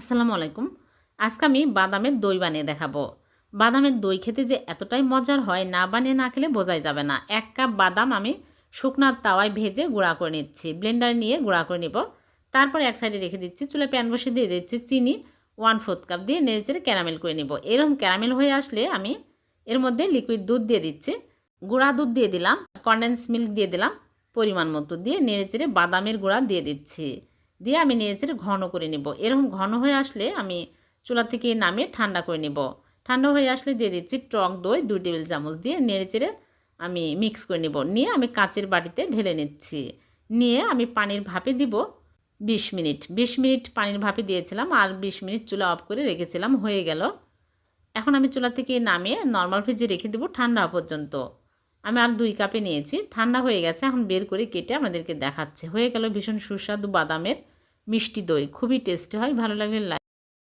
আসসালামু আলাইকুম। আজকে আমি বাদামের দই বানিয়ে দেখাবো। বাদামের দই খেতে যে এতটাই মজার হয়, না বানিয়ে না খেলে বোঝাই যাবে না। এক কাপ বাদাম আমি শুকনার তাওয়ায় ভেজে গুঁড়া করে নিচ্ছি। ব্লেন্ডার নিয়ে গুঁড়া করে নিব। তারপর এক সাইডে রেখে দিচ্ছি চুলে প্যান বসে দিয়ে দিচ্ছি চিনি, ওয়ান ফোর্থ কাপ দিয়ে নেড়ে চেড়ে ক্যারামেল করে নিব। এরকম ক্যারামেল হয়ে আসলে আমি এর মধ্যে লিকুইড দুধ দিয়ে দিচ্ছি। গুঁড়া দুধ দিয়ে দিলাম, কন্ডেন্স মিল্ক দিয়ে দিলাম, পরিমাণ মতো দিয়ে নেড়ে চেড়ে বাদামের গুঁড়া দিয়ে দিচ্ছি। দিয়ে আমি নেড়েচেড়ে ঘন করে নেব। এরকম ঘন হয়ে আসলে আমি চুলা থেকে নামিয়ে ঠান্ডা করে নেব। ঠান্ডা হয়ে আসলে দিয়ে দিচ্ছি টক দই দুই টেবিল চামচ দিয়ে নেড়েচেড়ে আমি মিক্স করে নেব। নিয়ে আমি কাঁচের বাটিতে ঢেলে নিচ্ছি। নিয়ে আমি পানির ভাপে দিব বিশ মিনিট। বিশ মিনিট পানির ভাপে দিয়েছিলাম আর বিশ মিনিট চুলা অফ করে রেখেছিলাম, হয়ে গেল। এখন আমি চুলা থেকে নামিয়ে নর্মাল ভেজে রেখে দেবো ঠান্ডা পর্যন্ত। আমি আর দুই কাপে নিয়েছি। ঠান্ডা হয়ে গেছে, এখন বের করে কেটে আমাদেরকে দেখাচ্ছে। হয়ে গেল ভীষণ সুস্বাদু বাদামের মিষ্টি দই খুবই টেস্টি হয় ভালো লাগলে